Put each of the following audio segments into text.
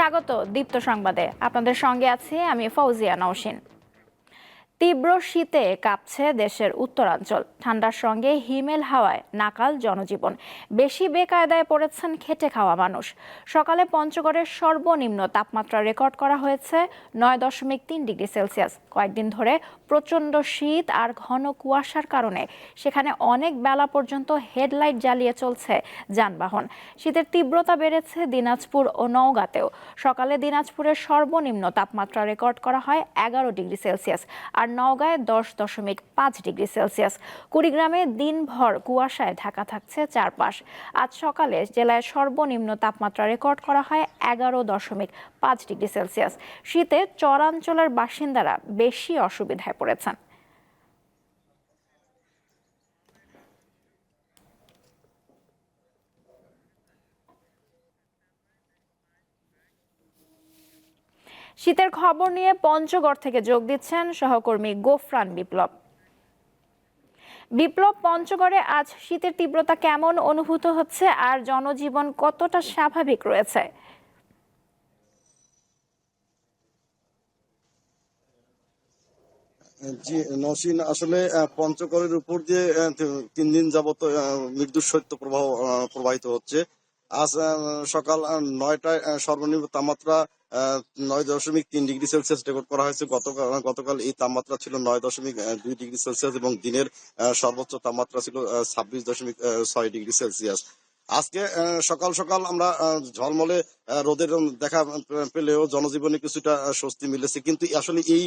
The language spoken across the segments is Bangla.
স্বাগত দীপ্ত সংবাদে। আপনাদের সঙ্গে আছি আমি ফৌজিয়া নওশিন। তীব্র শীতে কাঁপছে দেশের উত্তরাঞ্চল। ঠান্ডার সঙ্গে হিমেল হাওয়ায় নাকাল জনজীবন। বেশি বেকায়দায় পড়েছেন খেটে খাওয়া মানুষ। সকালে পঞ্চগড়ের সর্বনিম্ন তাপমাত্রা রেকর্ড করা হয়েছে নয় দশমিক তিন ডিগ্রি সেলসিয়াস। কয়েকদিন ধরে প্রচণ্ড শীত আর ঘন কুয়াশার কারণে সেখানে অনেক বেলা পর্যন্ত হেডলাইট জ্বালিয়ে চলছে যানবাহন। শীতের তীব্রতা বেড়েছে দিনাজপুর ও নওগাঁতেও। সকালে দিনাজপুরের সর্বনিম্ন তাপমাত্রা রেকর্ড করা হয় এগারো ডিগ্রি সেলসিয়াস আর নওগাঁয় দশ দশমিক পাঁচ ডিগ্রি সেলসিয়াস। কুড়িগ্রামে দিনভর কুয়াশায় ঢাকা থাকছে চারপাশ। আজ সকালে জেলায় সর্বনিম্ন তাপমাত্রা রেকর্ড করা হয় এগারো দশমিক পাঁচ ডিগ্রি সেলসিয়াস। শীতে চরাঞ্চলের বাসিন্দারা বেশি অসুবিধায় পড়েছেন। শীতের খবর নিয়ে পঞ্চগড় থেকে যোগ দিচ্ছেন সহকর্মী গোফরান বিপ্লব। বিপ্লব, পঞ্চগড়ে আজ শীতের তীব্রতা কেমন অনুভূত হচ্ছে আর জনজীবন কতটা স্বাভাবিক রয়েছে? জি আসলে আহ, পঞ্চগড়ের উপর দিয়ে তিন দিন যাবত মৃদু শৈত্য প্রবাহ প্রবাহিত হচ্ছে। আজ সকাল নয়টায় সর্বনিম্ন তাপমাত্রা নয় দশমিক তিন ডিগ্রি সেলসিয়াস রেকর্ড করা হয়েছে। গতকাল গতকাল এই তাপমাত্রা ছিল নয় দশমিক দুই ডিগ্রি সেলসিয়াস এবং দিনের সর্বোচ্চ তাপমাত্রা ছিল ছাব্বিশ দশমিক ছয় ডিগ্রি সেলসিয়াস। আজকে সকাল সকাল আমরা ঝলমলে রোদের দেখা পেলেও জনজীবনে কিছুটা স্বস্তি মিলেছে। কিন্তু আসলে এই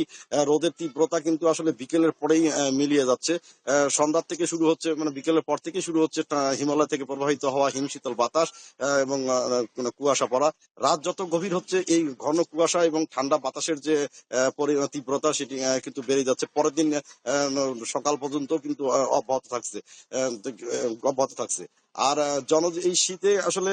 রোদের তীব্রতা কিন্তু আসলে বিকেলের পরেই মিলিয়ে যাচ্ছে। সন্ধ্যার থেকে শুরু হচ্ছে মানে বিকেলের পর থেকে শুরু হচ্ছে হিমালয় থেকে প্রবাহিত হওয়া হিমশীতল বাতাস এবং কুয়াশা পড়া। রাত যত গভীর হচ্ছে, এই ঘন কুয়াশা এবং ঠান্ডা বাতাসের যে তীব্রতা সেটি কিন্তু বেড়ে যাচ্ছে। পরের দিন সকাল পর্যন্ত কিন্তু অব্যাহত থাকছে। অব্যাহত থাকছে। আর জন এই শীতে আসলে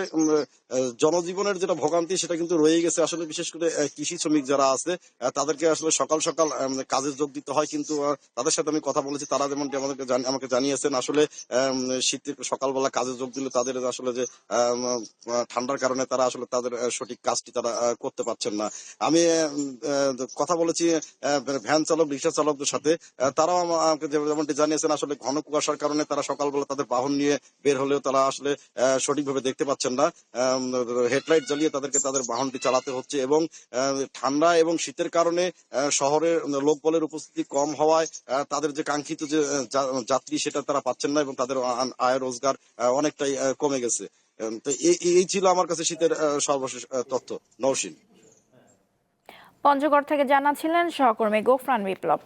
জনজীবনের যেটা ভোগান্তি সেটা কিন্তু রয়ে গেছে। আসলে বিশেষ করে কৃষি শ্রমিক যারা আছে তাদেরকে আসলে সকাল সকাল কাজে যোগ দিতে হয় কিন্তু তাদের সাথে আমি কথা বলেছি তারা যেমনটি আমাদেরকে আমাকে জানিয়েছেন আসলে আম, শীতে সকালবেলা কাজে যোগ দিলে তাদের আসলে যে ঠান্ডার কারণে তারা আসলে তাদের সঠিক কাজটি তারা করতে পারছেন না। আমি কথা বলেছি ভ্যান চালক রিক্সা চালকদের সাথে তারাও আমাকে যেমনটি জানিয়েছেন আসলে ঘন কুয়াশার কারণে তারা সকালবেলা তাদের বাহন নিয়ে বের হলেও তারা আসলে সঠিকভাবে দেখতে পাচ্ছেন না। হেডলাইট জ্বালিয়ে তাদেরকে তাদের বাহনটি চালাতে হচ্ছে এবং ঠান্ডা এবং শীতের কারণে শহরের লোকবলের উপস্থিতি কম হওয়ায় তাদের যে কাঙ্ক্ষিত যে যাত্রী সেটা তারা পাচ্ছেন না এবং তাদের আয় রোজগার অনেকটাই কমে গেছে। তো এই- ছিল আমার কাছে শীতের সর্বশেষ তথ্য। নৌসিন পঞ্চগড় থেকে জানাচ্ছিলেন সহকর্মী গোফরান বিপ্লব।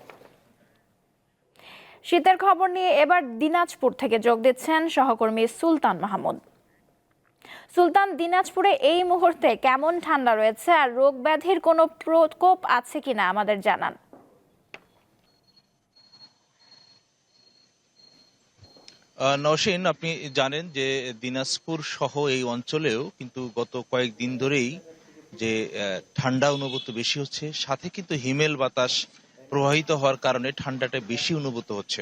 শীতের খবর নিয়ে এবার দিনাজপুর থেকে যোগ দিচ্ছেন সহকর্মী সুলতান মাহমুদ। সুলতান, দিনাজপুরে এই মুহূর্তে কেমন ঠান্ডা রয়েছে আর রোগ ব্যাধির কোনো প্রকোপ আছে কিনা আমাদের জানান। নওশীন আপনি জানেন যে দিনাজপুর সহ এই অঞ্চলেও কিন্তু গত কয়েকদিন ধরেই যে ঠান্ডা অনুভূত বেশি হচ্ছে। সাথে কিন্তু হিমেল বাতাস প্রবাহিত হওয়ার কারণে ঠান্ডাটা বেশি অনুভূত হচ্ছে।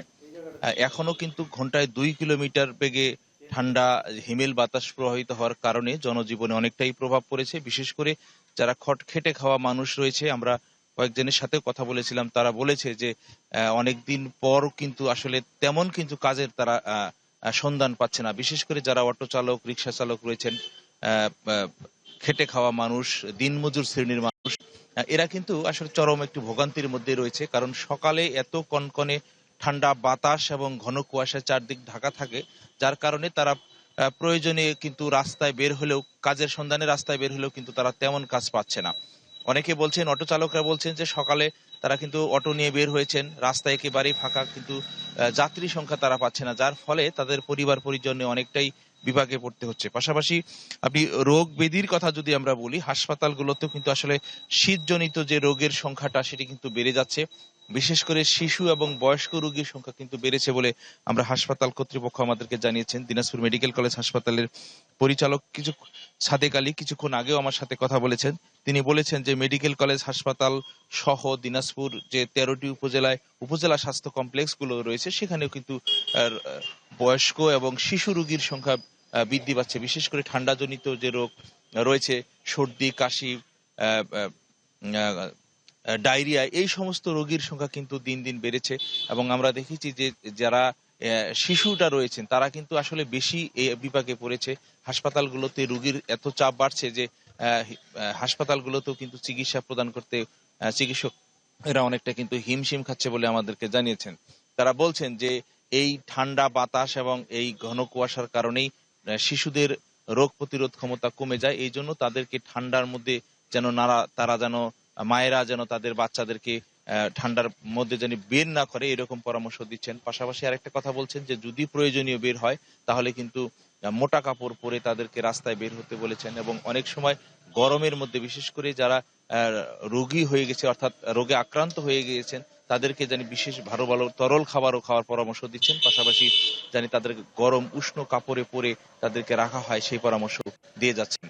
এখনও কিন্তু ঘন্টায় দুই কিলোমিটার বেগে ঠান্ডা, হিমেল বাতাস প্রবাহিত হওয়ার কারণে জনজীবনে অনেকটাই প্রভাব পড়েছে। বিশেষ করে যারা খট খেটে খাওয়া মানুষ রয়েছে, আমরা কয়েকজনের সাথে কথা বলেছিলাম, তারা বলেছে যে অনেক দিন পর কিন্তু আসলে তেমন কিন্তু কাজের তারা সন্ধান পাচ্ছে না। বিশেষ করে যারা অটো চালক, রিক্সা চালক রয়েছেন খেটে খাওয়া মানুষ, দিনমজুর শ্রেণির মানুষ এরা কিন্তু আসলে চরম একটি ভোগান্তির মধ্যে রয়েছে, কারণ সকালে এত কনকনে ঠান্ডা বাতাস এবং ঘন কুয়াশা চারদিক ঢাকা থাকে, যার কারণে তারা প্রয়োজনে কিন্তু রাস্তায় বের হলেও, কাজের সন্ধানে রাস্তায় বের হলেও কিন্তু তারা তেমন কাজ পাচ্ছে না। অনেকে বলছেন, অটো চালকরা বলছেন যে সকালে তারা কিন্তু অটো নিয়ে বের হয়েছেন রাস্তা একেবারেই ফাঁকা, কিন্তু যাত্রী সংখ্যা তারা পাচ্ছে না, যার ফলে তাদের পরিবার পরিজনে অনেকটাই বিভাগে পড়তে হচ্ছে। পাশাপাশি আপনি রোগ ব্যাধির কথা যদি আমরা বলি, হাসপাতালগুলোতেও কিন্তু আসলে শীতজনিত যে রোগের সংখ্যাটা সেটি কিন্তু বেড়ে যাচ্ছে। বিশেষ করে শিশু এবং বয়স্ক রোগীর সংখ্যা কিন্তু বেড়েছে বলে আমরা হাসপাতাল কর্তৃপক্ষ আমাদেরকে জানিয়েছেন। দিনাজপুর মেডিকেল কলেজ হাসপাতালের পরিচালক কিছু সাদেক আলী কিছুক্ষণ আগেও আমার সাথে কথা বলেছেন। তিনি বলেছেন যে মেডিকেল কলেজ হাসপাতাল সহ দিনাজপুর যে তেরোটি উপজেলায় উপজেলা স্বাস্থ্য কমপ্লেক্সগুলো রয়েছে, সেখানেও কিন্তু বয়স্ক এবং শিশু রোগীর সংখ্যা বৃদ্ধি পাচ্ছে। বিশেষ করে ঠান্ডাজনিত যে রোগ রয়েছে, সর্দি, কাশি ডায়রিয়া, এই সমস্ত রোগীর সংখ্যা কিন্তু দিন দিন বেড়েছে। এবং আমরা দেখেছি যে যারা শিশুটা রয়েছেন, তারা কিন্তু আসলে বেশি এই বিপাকে পড়েছে। হাসপাতালগুলোতে রোগীর এত চাপ বাড়ছে যে হাসপাতালগুলোতেও কিন্তু চিকিৎসা প্রদান করতে চিকিৎসক এরা অনেকটা কিন্তু হিমশিম খাচ্ছে বলে আমাদেরকে জানিয়েছেন। তারা বলছেন যে, এই ঠান্ডা বাতাস এবং এই ঘন কুয়াশার কারণেই শিশুদের রোগ প্রতিরোধ ক্ষমতা কমে যায়। এই জন্য তাদেরকে ঠান্ডার মধ্যে যেন নারা, তারা যেন, মায়েরা যেন তাদের বাচ্চাদেরকে ঠান্ডার মধ্যে যেন বের না করে, এরকম পরামর্শ দিচ্ছেন। পাশাপাশি আরেকটা কথা বলছেন যে, যদি প্রয়োজনীয় বের হয়, তাহলে কিন্তু মোটা কাপড় পরে তাদেরকে রাস্তায় বের হতে বলেছেন এবং অনেক সময় গরমের মধ্যে, বিশেষ করে যারা রোগী হয়ে গেছে, অর্থাৎ রোগে আক্রান্ত হয়ে গিয়েছেন তাদেরকে জানি বিশেষ ভালো ভালো, তরল খাবারও খাওয়ার পরামর্শ দিচ্ছেন। পাশাপাশি জানি তাদের গরম উষ্ণ কাপড়ে পরে তাদেরকে রাখা হয় সেই পরামর্শ দিয়ে যাচ্ছেন।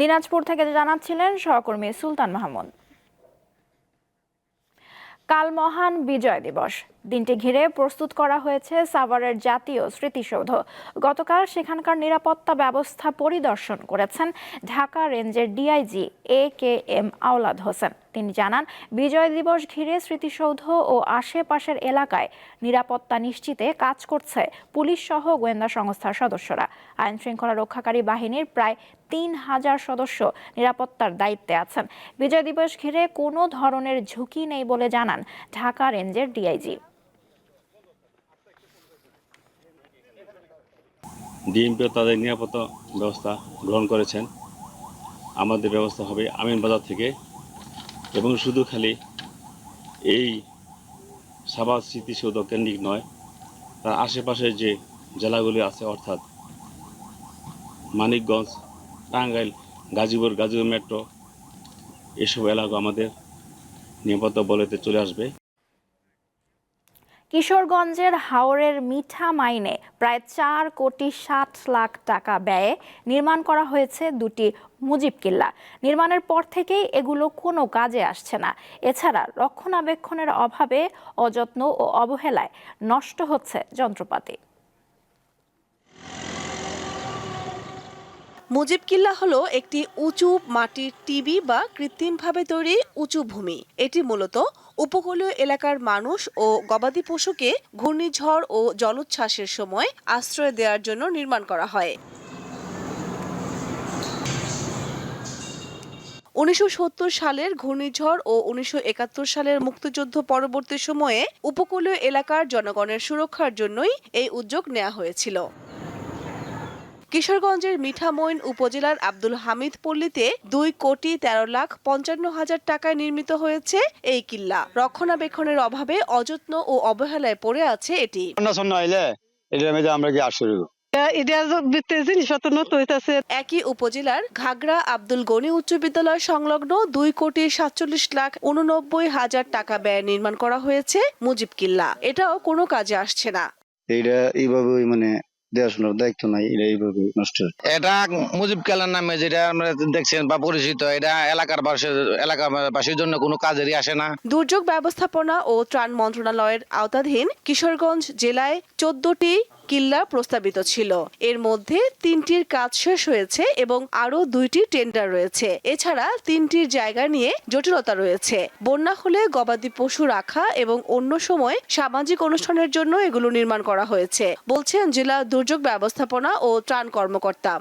দিনাজপুর থেকে জানাচ্ছিলেন সহকর্মী সুলতান মাহমুদ। কাল মহান বিজয় দিবস। দিনটি ঘিরে প্রস্তুত করা হয়েছে সাভারের জাতীয় স্মৃতিসৌধ। গতকাল সেখানকার নিরাপত্তা ব্যবস্থা পরিদর্শন করেছেন ঢাকা রেঞ্জের DIG A K M Aolad Hossain. তিনি জানান, বিজয় দিবস ঘিরে স্মৃতিসৌধ ও আশেপাশের এলাকায় নিরাপত্তা নিশ্চিতে কাজ করছে পুলিশ সহ গোয়েন্দা সংস্থার সদস্যরা। আইন শৃঙ্খলা রক্ষাকারী বাহিনীর প্রায় তিন হাজার সদস্য নিরাপত্তার দায়িত্বে আছেন। বিজয় দিবস ঘিরে কোনো ধরনের ঝুঁকি নেই বলে জানান ঢাকা রেঞ্জের ডিআইজি। ডিএমপিও তাদের নিরাপত্তা ব্যবস্থা গ্রহণ করেছেন। আমাদের ব্যবস্থা হবে আমিন বাজার থেকে এবং শুধু খালি এই সাবাদ স্মৃতিসৌধ কেন্দ্রিক নয়, তার আশেপাশে যে জেলাগুলি আছে, অর্থাৎ মানিকগঞ্জ, টাঙ্গাইল, গাজীপুর গাজীপুর মেট্রো, এসব এলাকা আমাদের নিরাপত্তা বলেতে চলে আসবে। কিশোরগঞ্জের হাওরের মিঠা মাইনে প্রায় চার কোটি ষাট লাখ টাকা ব্যয়ে নির্মাণ করা হয়েছে দুটি মুজিব কিল্লা। নির্মাণের পর থেকেই এগুলো কোনো কাজে আসছে না। এছাড়া রক্ষণাবেক্ষণের অভাবে অযত্ন ও অবহেলায় নষ্ট হচ্ছে যন্ত্রপাতি। মুজিব কিল্লা হলো একটি উঁচু মাটির টিবি বা কৃত্রিমভাবে তৈরি উঁচু ভূমি। এটি মূলত উপকূলীয় এলাকার মানুষ ও গবাদি পশুকে ঘূর্ণিঝড় ও জলোচ্ছ্বাসের সময় আশ্রয় দেওয়ার জন্য নির্মাণ করা হয়। উনিশশো সত্তর সালের ঘূর্ণিঝড় ও উনিশশো একাত্তর সালের মুক্তিযুদ্ধ পরবর্তী সময়ে উপকূলীয় এলাকার জনগণের সুরক্ষার জন্যই এই উদ্যোগ নেওয়া হয়েছিল। কিশোরগঞ্জের মিঠামইন উপজেলার আব্দুল হামিদ পল্লীতে দুই কোটি তেরো লাখ পঞ্চান্ন হাজার টাকায় নির্মিত হয়েছে এই কিল্লা। রক্ষণাবেক্ষণের অভাবে অযত্ন ও অবহেলায় পড়ে আছে এটি। আমরা কি আশ্চর্য এটা একই উপজেলার ঘাগড়া আব্দুল গনি উচ্চ বিদ্যালয় সংলগ্ন দুই কোটি সাতচল্লিশ লাখ উননব্বই হাজার টাকা ব্যয় নির্মাণ করা হয়েছে মুজিব কিল্লা। এটাও কোনো কাজে আসছে না। এইটা এইভাবে মানে দেখাশোনার দায়িত্ব নাই এটা এইভাবে নষ্ট এটা মুজিব কালার নামে যেটা আমরা দেখছেন বা পরিচিত এটা এলাকার বাসীর এলাকাবাসীর জন্য কোনো কাজেরই আসে না। দুর্যোগ ব্যবস্থাপনা ও ত্রাণ মন্ত্রণালয়ের আওতাধীন কিশোরগঞ্জ জেলায় চোদ্দটি কিল্লা প্রস্তাবিত ছিল। এর মধ্যে তিনটির কাজ শেষ হয়েছে এবং আরও দুইটি টেন্ডার রয়েছে। এছাড়া তিনটির জায়গা নিয়ে জটিলতা রয়েছে। বন্যা হলে গবাদি পশু রাখা এবং অন্য সময় সামাজিক অনুষ্ঠানের জন্য এগুলো নির্মাণ করা হয়েছে, বলছেন জেলা দুর্যোগ ব্যবস্থাপনা ও ত্রাণ কর্মকর্তা।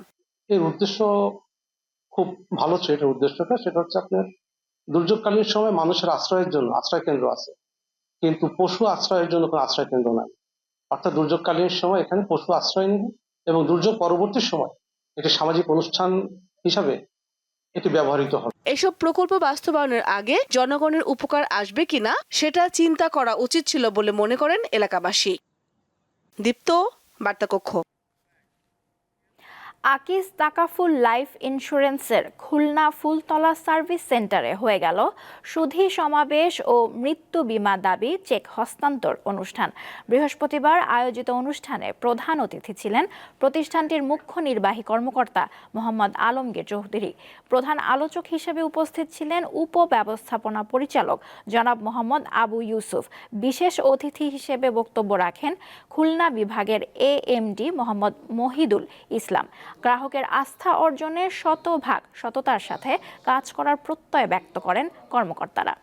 এর উদ্দেশ্য খুব ভালো ছিল, এটার উদ্দেশ্যটা। সেটা হচ্ছে আপনার দুর্যোগকালীন সময় মানুষের আশ্রয়ের জন্য, আশ্রয় কেন্দ্র আছে। কিন্তু পশু আশ্রয়ের জন্য কোনো আশ্রয় কেন্দ্র নাই। অর্থাৎ দুর্যোগকালীন সময় এখানে পশু আশ্রয় নেবে এবং দুর্যোগ পরবর্তী সময় এটি সামাজিক অনুষ্ঠান হিসাবে এটি ব্যবহৃত হবে। এসব প্রকল্প বাস্তবায়নের আগে জনগণের উপকার আসবে কিনা সেটা চিন্তা করা উচিত ছিল বলে মনে করেন এলাকাবাসী। দীপ্ত, বার্তাকক্ষ। আকিস তাকাফুল লাইফ ইন্স্যুরেন্সের খুলনা ফুলতলা সার্ভিস সেন্টারে হয়ে গেল সুধী সমাবেশ ও মৃত্যু বীমা দাবি, চেক হস্তান্তর অনুষ্ঠান। বৃহস্পতিবার আয়োজিত অনুষ্ঠানে প্রধান অতিথি ছিলেন প্রতিষ্ঠানটির মুখ্য নির্বাহী কর্মকর্তা মোহাম্মদ আলমগীর চৌধুরী। প্রধান আলোচক হিসেবে উপস্থিত ছিলেন উপ ব্যবস্থাপনা পরিচালক জনাব মোহাম্মদ আবু ইউসুফ। বিশেষ অতিথি হিসেবে বক্তব্য রাখেন খুলনা বিভাগের এএমডি মোহাম্মদ মহিদুল ইসলাম। গ্রাহকের আস্থা অর্জনে শতভাগ সততার সাথে কাজ করার প্রত্যয় ব্যক্ত করেন কর্মকর্তারা।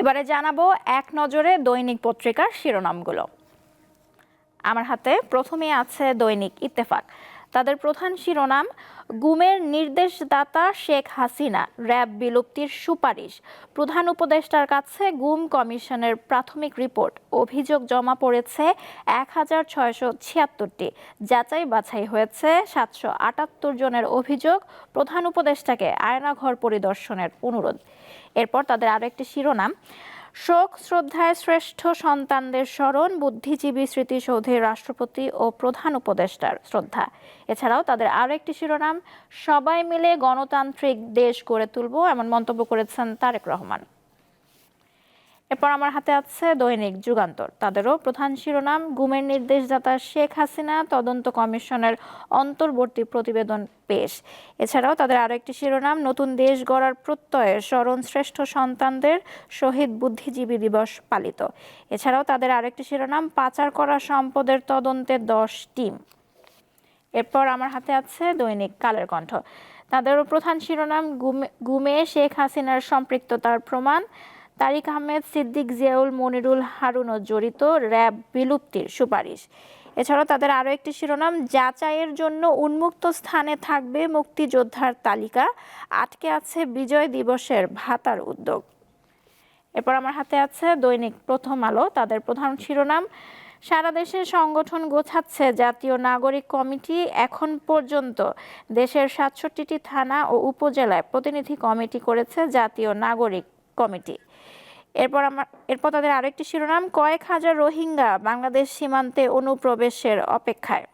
এবারে জানাব এক নজরে দৈনিক পত্রিকার শিরোনামগুলো। আমার হাতে প্রথমে আছে দৈনিক ইত্তেফাক। তাদের প্রধান শিরোনাম, গুমের নির্দেশদাতা শেখ হাসিনা, র্যাব বিলুপ্তির সুপারিশ। প্রধান উপদেষ্টার কাছে গুম কমিশনের প্রাথমিক রিপোর্ট। অভিযোগ জমা পড়েছে এক হাজার ছয়শো ছিয়াত্তরটি। যাচাই বাছাই হয়েছে সাতশো আটাত্তর জনের অভিযোগ। প্রধান উপদেষ্টাকে আয়নাঘর পরিদর্শনের অনুরোধ। এরপর তাদের আরও একটি শিরোনাম শোক শ্রদ্ধায় শ্রেষ্ঠ সন্তানদের স্মরণ, বুদ্ধিজীবী স্মৃতিসৌধে রাষ্ট্রপতি ও প্রধান উপদেষ্টার শ্রদ্ধা। এছাড়াও তাদের আরও একটি শিরোনাম, সবাই মিলে গণতান্ত্রিক দেশ গড়ে তুলব, এমন মন্তব্য করেছেন তারেক রহমান। এরপর আমার হাতে আছে দৈনিক যুগান্তর। তাদেরও প্রধান শিরোনাম, গুমের নির্দেশদাতা শেখ হাসিনা, তদন্ত কমিশনের অন্তর্বর্তী প্রতিবেদন পেশ। এছাড়াও তাদের আরও একটি শিরোনাম, নতুন দেশ গড়ার প্রত্যয়ে স্মরণ শ্রেষ্ঠ সন্তানদের শহীদ বুদ্ধিজীবী দিবস পালিত। এছাড়াও তাদের আরেকটি শিরোনাম, পাচার করা সম্পদের তদন্তে দশ টিম। এরপর আমার হাতে আছে দৈনিক কালের কণ্ঠ। তাদেরও প্রধান শিরোনাম, গুমে গুমে শেখ হাসিনার সম্পৃক্ততার প্রমাণ তারিক আহমেদ, সিদ্দিক জিয়াউল, মনিরুল হারুনও জড়িত র্যাব বিলুপ্তির সুপারিশ। এছাড়াও তাদের আরও একটি শিরোনাম, যাচাইয়ের জন্য উন্মুক্ত স্থানে থাকবে মুক্তিযোদ্ধার তালিকা, আটকে আছে বিজয় দিবসের ভাতার উদ্যোগ। এরপর আমার হাতে আছে দৈনিক প্রথম আলো, তাদের প্রধান শিরোনাম, সারা দেশে সংগঠন গোছাচ্ছে জাতীয় নাগরিক কমিটি, এখন পর্যন্ত দেশের সাতষট্টিটি থানা ও উপজেলায় প্রতিনিধি কমিটি করেছে জাতীয় নাগরিক কমিটি। এরপর আমার, এরপর তাদের আরেকটি শিরোনাম, কয়েক হাজার রোহিঙ্গা বাংলাদেশ সীমান্তে অনুপ্রবেশের অপেক্ষায়।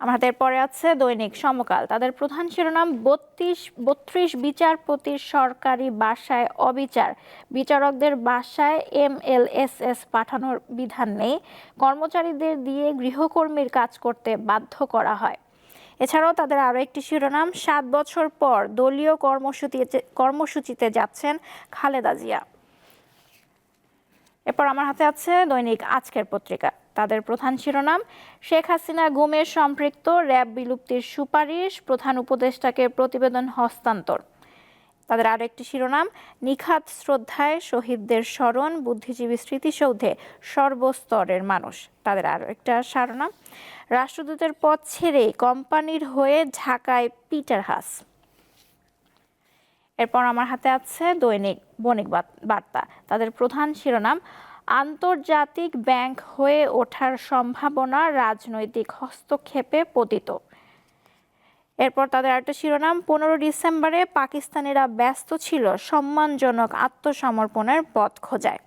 আমাদের পরে আছে দৈনিক সমকাল। তাদের প্রধান শিরোনাম, বত্রিশ বত্রিশ বিচারপতির সরকারি বাসায় অবিচার। বিচারকদের বাসায় এম এল এস এস পাঠানোর বিধান নেই। কর্মচারীদের দিয়ে গৃহকর্মীর কাজ করতে বাধ্য করা হয়। এছাড়াও তাদের আরও একটি শিরোনাম, সাত বছর পর দলীয় কর্মসূচি কর্মসূচিতে যাচ্ছেন খালেদা জিয়া। এরপর আমার হাতে আছে দৈনিক আজকের পত্রিকা। তাদের প্রধান শিরোনাম, শেখ হাসিনা গুমের সম্পৃক্ত, র্যাব বিলুপ্তির সুপারিশ, প্রধান উপদেষ্টাকে প্রতিবেদন হস্তান্তর। তাদের আরও একটি শিরোনাম, নিখাত শ্রদ্ধায় শহীদদের স্মরণ, বুদ্ধিজীবী স্মৃতিসৌধে সর্বস্তরের মানুষ। তাদের আরও একটা শিরোনাম রাষ্ট্রদূতের পদ ছেড়ে কোম্পানির হয়ে ঢাকায় পিটার হাস। এরপর আমার হাতে আছে দৈনিক বণিক বার্তা। তাদের প্রধান শিরোনাম, আন্তর্জাতিক ব্যাংক হয়ে ওঠার সম্ভাবনা রাজনৈতিক হস্তক্ষেপে পতিত। এরপর তাদের আরেকটা শিরোনাম, পনেরো ডিসেম্বরে পাকিস্তানিরা ব্যস্ত ছিল, সম্মানজনক আত্মসমর্পণের পথ খোঁজায়।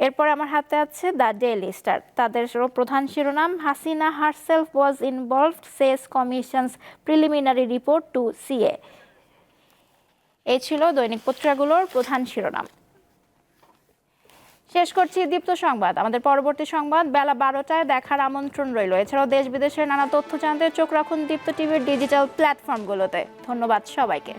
এরপর আমার হাতে আছে দ্য ডেইলি স্টার। তাদের প্রধান শিরোনাম, Hasina herself was involved says commission's preliminary report to CA এই ছিল দৈনিক পত্রিকাগুলোর প্রধান শিরোনাম। শেষ করছি দীপ্ত সংবাদ। আমাদের পরবর্তী সংবাদ বেলা বারোটায় দেখার আমন্ত্রণ রইল। এছাড়াও দেশ বিদেশের নানা তথ্য জানতে চোখ রাখুন দীপ্ত টিভির ডিজিটাল প্ল্যাটফর্মগুলোতে ধন্যবাদ সবাইকে।